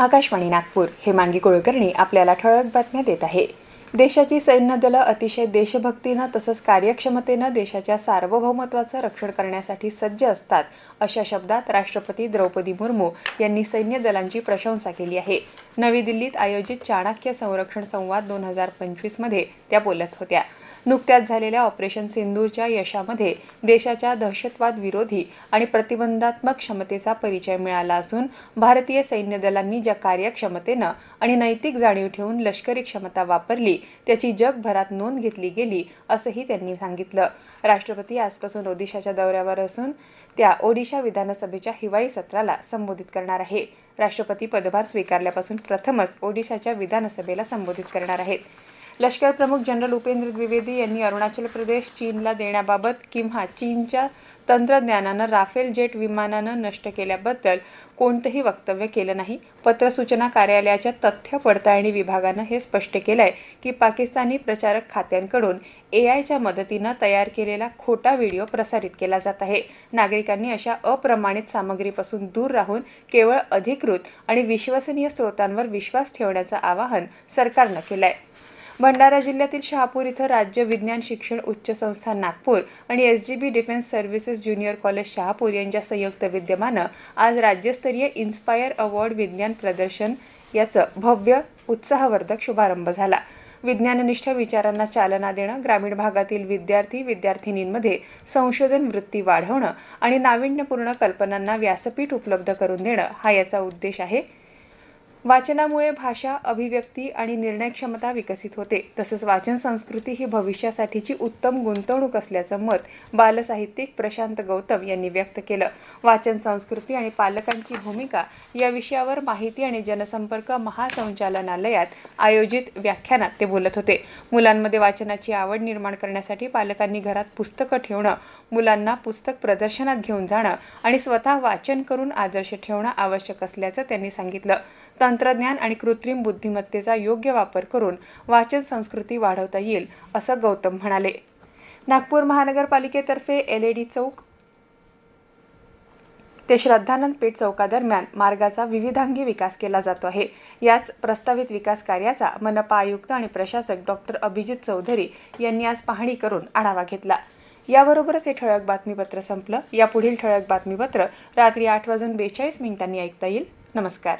आकाशवाणी नागपूर हे मांगी कुलकर्णी आपल्याला ठळक बातम्या देत आहे. देशाची सैन्य दलं अतिशय देशभक्तीनं तसंच कार्यक्षमतेनं देशाच्या सार्वभौमत्वाचं रक्षण करण्यासाठी सज्ज असतात अशा शब्दात राष्ट्रपती द्रौपदी मुर्मू यांनी सैन्य दलांची प्रशंसा केली आहे. नवी दिल्लीत आयोजित चाणक्य संरक्षण संवाद दोन हजार पंचवीसमध्ये त्या बोलत होत्या. नुकत्याच झालेल्या ऑपरेशन सिंदूरच्या यशामध्ये देशाच्या दहशतवाद विरोधी आणि प्रतिबंधात्मक क्षमतेचा परिचय मिळाला असून भारतीय सैन्य दलांनी ज्या कार्यक्षमतेनं आणि नैतिक जाणीव ठेवून लष्करी क्षमता वापरली त्याची जगभरात नोंद घेतली गेली असंही त्यांनी सांगितलं. राष्ट्रपती आजपासून ओदिशाच्या दौऱ्यावर असून त्या ओडिशा विधानसभेच्या हिवाळी सत्राला संबोधित करणार आहे. राष्ट्रपती पदभार स्वीकारल्यापासून प्रथमच ओडिशाच्या विधानसभेला संबोधित करणार आहेत. लष्कर प्रमुख जनरल उपेंद्र द्विवेदी यांनी अरुणाचल प्रदेश चीनला देण्याबाबत किंवा चीनच्या तंत्रज्ञानानं राफेल जेट विमानानं नष्ट केल्याबद्दल कोणतंही वक्तव्य केलं नाही. पत्रसूचना कार्यालयाच्या तथ्य पडताळणी विभागानं हे स्पष्ट केलंय की पाकिस्तानी प्रचारक खात्यांकडून ए आयच्या मदतीनं तयार केलेला खोटा व्हिडिओ प्रसारित केला जात आहे. नागरिकांनी अशा अप्रमाणित सामग्रीपासून दूर राहून केवळ अधिकृत आणि विश्वसनीय स्रोतांवर विश्वास ठेवण्याचं आवाहन सरकारनं केलं आहे भंडारा जिल्ह्यातील शहापूर इथं राज्य विज्ञान शिक्षण उच्च संस्था नागपूर आणि S G B defence services junior college Shahapur यांच्या संयुक्त विद्यमानं आज राज्यस्तरीय इन्स्पायर अवॉर्ड विज्ञान प्रदर्शन याचं भव्य उत्साहवर्धक शुभारंभ झाला. विज्ञाननिष्ठ विचारांना चालना देणं ग्रामीण भागातील विद्यार्थी विद्यार्थिनींमध्ये संशोधन वृत्ती वाढवणं आणि नाविन्यपूर्ण कल्पनांना व्यासपीठ उपलब्ध करून देणं हा याचा उद्देश आहे. वाचनामुळे भाषा अभिव्यक्ती आणि निर्णय क्षमता विकसित होते. तसंच वाचन संस्कृती ही भविष्यासाठीची उत्तम गुंतवणूक असल्याचं मत बालसाहित्यिक प्रशांत गौतम यांनी व्यक्त केलं. वाचन संस्कृती आणि पालकांची भूमिका या विषयावर माहिती आणि जनसंपर्क महासंचालनालयात आयोजित व्याख्यानात ते बोलत होते. मुलांमध्ये वाचनाची आवड निर्माण करण्यासाठी पालकांनी घरात पुस्तकं ठेवणं मुलांना पुस्तक प्रदर्शनात घेऊन जाणं आणि स्वतः वाचन करून आदर्श ठेवणं आवश्यक असल्याचं त्यांनी सांगितलं. तंत्रज्ञान आणि कृत्रिम बुद्धिमत्तेचा योग्य वापर करून वाचन संस्कृती वाढवता येईल असं गौतम म्हणाले. नागपूर महानगरपालिकेतर्फे एल ई डी चौक ते श्रद्धानंद पेठ चौकादरम्यान मार्गाचा विविधांगी विकास केला जातो आहे. याच प्रस्तावित विकास कार्याचा मनपा आयुक्त आणि प्रशासक डॉक्टर अभिजित चौधरी यांनी आज पाहणी करून आढावा घेतला. याबरोबरच हे ठळक बातमीपत्र संपलं. या पुढील ठळक बातमीपत्र रात्री आठ वाजून बेचाळीस मिनिटांनी ऐकता येईल. नमस्कार.